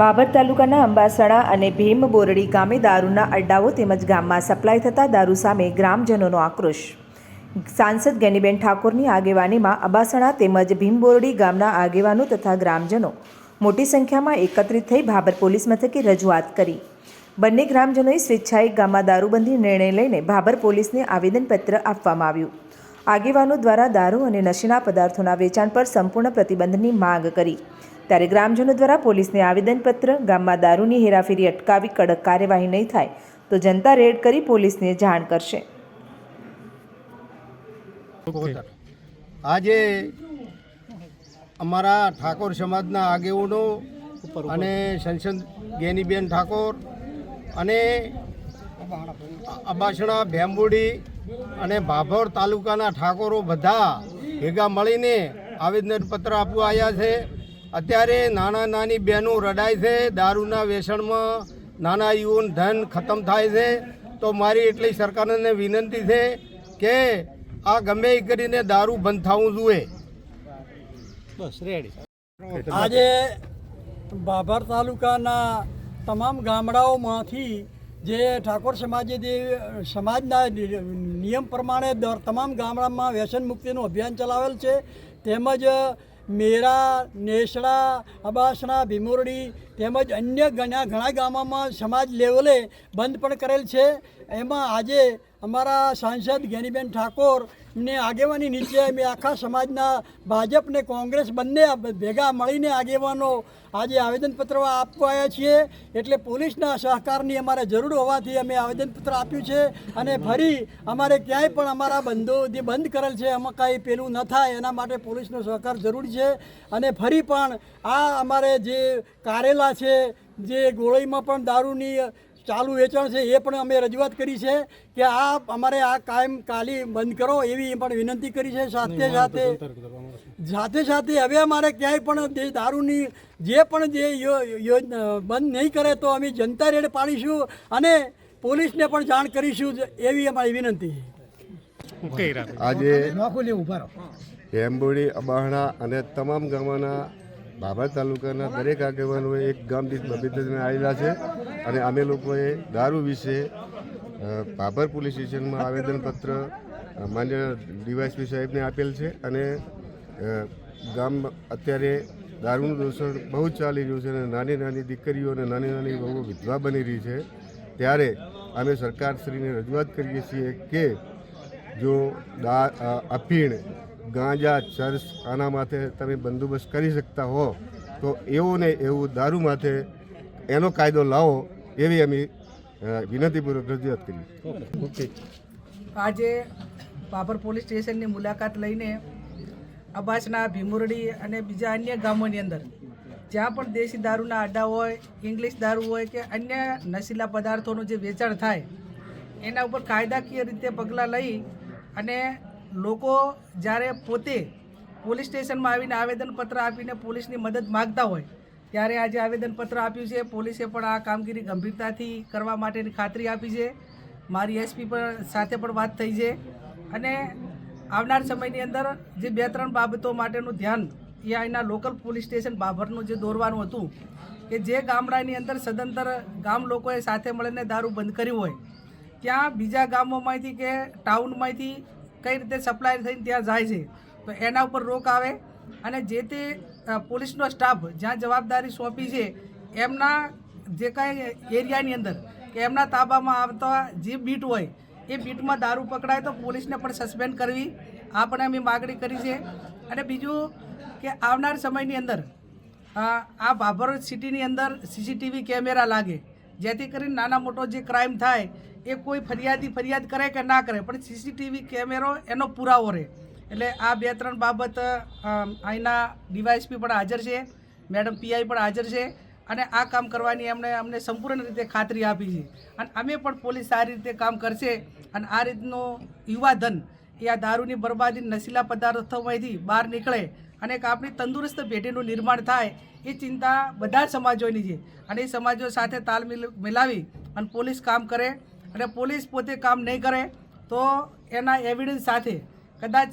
બાબર તાલુકાના અંબાસણા અને ભીમ બોરડી ગામે દારૂના અડ્ડાઓ તેમજ ગામમાં સપ્લાય થતા દારૂ સામે ગ્રામજનોનો આક્રોશ. સાંસદ ગેનીબેન ઠાકોરની આગેવાનીમાં અબાસણા તેમજ ભીમબોરડી ગામના આગેવાનો તથા ગ્રામજનો મોટી સંખ્યામાં એકત્રિત થઈ ભાબર પોલીસ મથકે રજૂઆત કરી. બંને ગ્રામજનોએ સ્વેચ્છાએ ગામમાં દારૂબંધી નિર્ણય લઈને ભાબર પોલીસને આવેદનપત્ર આપવામાં આવ્યું. આગેવાનો દ્વારા દારૂ અને નશીના પદાર્થોના વેચાણ પર સંપૂર્ણ પ્રતિબંધની માંગ કરી. ત્યારે ગ્રામજનો દ્વારા પોલીસને આવેદનપત્ર, ગામમાં દારૂની હેરાફેરી અટકાવી કડક કાર્યવાહી નહીં થાય, તો જનતા રેડ કરી પોલીસને જાણ કરશે. આજે અમારા ઠાકોર સમાજના આગેવાનો અને સંસદ ગેનીબેન ઠાકોર અને અબાસણા ભેંબુડી અને ભાભોર તાલુકાના ઠાકોરો બધા ભેગા મળીને આવેદનપત્ર આપવા આવ્યા છે. અત્યારે નાના નાની બહેનો રડાય છે દારૂના વેસણમાં નાના યુવન ધન ખતમ થાય છે. તો મારી એટલી સરકારને વિનંતી છે કે આ ગમે એ કરીને દારૂ બંધ થવું જોઈએ. આજે બાભર તાલુકાના તમામ ગામડાઓમાંથી જે ઠાકોર સમાજે જે સમાજના નિયમ પ્રમાણે તમામ ગામડામાં વ્યસન મુક્તિનું અભિયાન ચલાવેલ છે. તેમજ મેરા, નેસડા, અબાસણા, ભીમોરડી તેમજ અન્ય ઘણા ઘણા ગામોમાં સમાજ લેવલે બંધ પણ કરેલ છે. એમાં આજે અમારા સાંસદ જ્ઞાનીબેન ઠાકોર ને આગેવાની નીચે અમે આખા સમાજના ભાજપ ને કોંગ્રેસ બંને ભેગા મળીને આગેવાનો આજે આવેદનપત્ર આપવા આવ્યા છીએ. એટલે પોલીસના સહકારની અમારે જરૂર હોવાથી અમે આવેદનપત્ર આપ્યું છે અને ફરી અમારે ક્યાંય પણ અમારા બંધો જે બંધ કરેલ છે, એમાં કાંઈ પેલું ન થાય, એના માટે પોલીસનો સહકાર જરૂરી છે. અને ફરી પણ આ અમારે જે કારેલા છે, જે ગોળીમાં પણ દારૂની ચાલુ વેચાણ છે એ પણ અમે રજૂઆત કરી છે કે આ અમારે આ કાયમ કાલી બંધ કરો એવી પણ વિનંતી કરી છે. સાથે સાથે સાથે સાથે હવે અમારે ક્યાંય પણ દારૂની જે પણ જે બંધ નહીં કરે તો અમે જનતા રેડ પાડીશું અને પોલીસને પણ જાણ કરીશું એવી અમારી વિનંતી છે. આજે ભેંબોડી અબાહણા અને તમામ ગામોના બાબર તાલુકાના દરેક આગેવાનોએ એક ગામ દીઠ બબીતને આવેલા છે અને અમે લોકોએ દારૂ વિશે બાબર પોલીસ સ્ટેશનમાં આવેદનપત્ર માન્ય ડીવાયસપી સાહેબને આપેલ છે અને ગામ અત્યારે દારૂનું દૂષણ બહુ જ ચાલી રહ્યું છે અને નાની નાની દીકરીઓ અને નાની નાની બહુ વિધવા બની રહી છે. ત્યારે અમે સરકારશ્રીને રજૂઆત કરીએ છીએ કે જો દા અફીણ ગાંજા ચર્ચ આના માથે તમે બંદોબસ્ત કરી શકતા હો તો એવું ને એવું દારૂ માથે એનો કાયદો લાવો એવી અમે વિનંતીપૂર્વક રજૂઆત કરી. આજે બાબર પોલીસ સ્ટેશનની મુલાકાત લઈને અબાસના ભીમુરડી અને બીજા અન્ય ગામોની અંદર જ્યાં પણ દેશી દારૂના અડ્ડા હોય ઇંગ્લિશ દારૂ હોય કે અન્ય નશીલા પદાર્થોનું જે વેચાણ થાય એના ઉપર કાયદાકીય રીતે પગલાં લઈ અને લોકો જ્યારે પોતે પોલીસ સ્ટેશનમાં આવીને આવેદનપત્ર આપીને પોલીસની મદદ માગતા હોય, ત્યારે આજે આવેદનપત્ર આપ્યું છે. પોલીસે પણ આ કામગીરી ગંભીરતાથી કરવા માટેની ખાતરી આપી છે. મારી એસપી પણ સાથે પણ વાત થઈ છે. અને આવનાર સમયની અંદર જે બે ત્રણ બાબતો માટેનું ધ્યાન એ અહીંના લોકલ પોલીસ સ્ટેશન બાભરનું જે દોરવાનું હતું, કે જે ગામડાની અંદર સદંતર ગામ લોકોએ સાથે મળીને દારૂ બંધ કર્યું હોય, ત્યાં બીજા ગામોમાંથી કે ટાઉનમાંથી કઈ રીતે સપ્લાય થઈને ત્યાં જાય છે, તો એના ઉપર રોક આવે અને જે તે પોલીસનો સ્ટાફ જ્યાં જવાબદારી સોંપી છે, એમના જે કાંઈ એરિયાની અંદર કે એમના તાબામાં આવતા જે બીટ હોય, એ બીટમાં દારૂ પકડાય તો પોલીસને પણ સસ્પેન્ડ કરવી, આ પણ અમે માગણી કરી છે. અને બીજું કે આવનાર સમયની અંદર આ ભાભર સિટીની અંદર સીસીટીવી કેમેરા લાગે જેથી કરીને નાના મોટો જે ક્રાઇમ થાય, એ કોઈ ફરિયાદી ફરિયાદ કરે કે ના કરે, પણ સીસીટીવી કેમેરો એનો પુરાવો રહે. એટલે આ બે ત્રણ બાબત અહીંના ડીવાયસપી પણ હાજર છે, મેડમ પીઆઈ પણ હાજર છે, અને આ કામ કરવાની એમણે અમને સંપૂર્ણ રીતે ખાતરી આપી છે. અને અમે પણ પોલીસ સારી રીતે કામ કરશે, અને આ રીતનું યુવાધન એ આ દારૂની બરબાદી, નશીલા પદાર્થોમાંથી બહાર નીકળે અને એક આપણી તંદુરસ્ત પેઢીનું નિર્માણ થાય એ ચિંતા બધા જ સમાજોની છે. અને એ સમાજો સાથે તાલ મિલ- મિલાવી અને પોલીસ કામ કરે અને પોલીસ પોતે કામ નહીં કરે તો એના એવિડન્સ સાથે કદાચ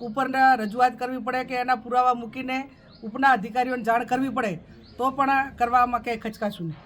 ઉપરના રજૂઆત કરવી પડે કે એના પુરાવા મૂકીને ઉપના અધિકારીઓને જાણ કરવી પડે તો પણ કરવામાં કંઈ ખચકાશું નહીં.